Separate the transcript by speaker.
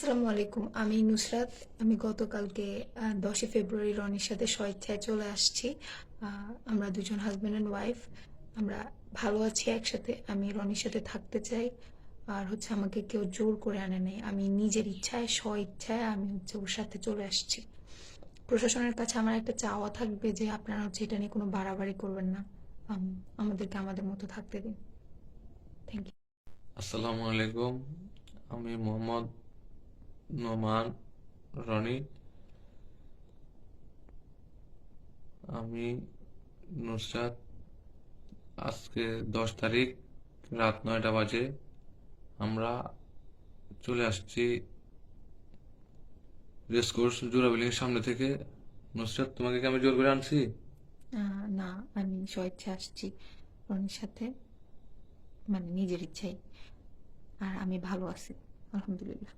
Speaker 1: আসসালামু আলাইকুম। আমি নুসরাত। আমি গতকালকে দশই ফেব্রুয়ারি রনির সাথে স্বেচ্ছায় চলে আসছি। আমরা দুজন হাজব্যান্ড অ্যান্ড ওয়াইফ আমরা ভালো আছি একসাথে। আমি রনির সাথে থাকতে চাই। আর হচ্ছে আমাকে কেউ জোর করে আনে নাই। আমি নিজের ইচ্ছায় স্ব ইচ্ছায় আমি হচ্ছে ওর সাথে চলে আসছি। প্রশাসনের কাছে আমার একটা চাওয়া থাকবে যে আপনারা হচ্ছে এটা নিয়ে কোনো বাড়াবাড়ি করবেন না। আম, আমাদেরকে আমাদের মতো থাকতে দিন। থ্যাংক ইউ
Speaker 2: আসসালামু আলাইকুম। আমি মোহাম্মদ নোমান, রনি, আমি, নুসরাত, আজকে দশ তারিখ, রাত নয়টা বাজে। আমরা চলে আসছি রেসকোর্স জোড়া বিল্ডিং সামনে থেকে। নুসরাত, তোমাকে কি আমি জোর করে আনছি?
Speaker 1: না আমি স্বেচ্ছা আসছি রনির সাথে। মানে নিজের ইচ্ছাই আর আমি ভালো আছি, আলহামদুলিল্লাহ।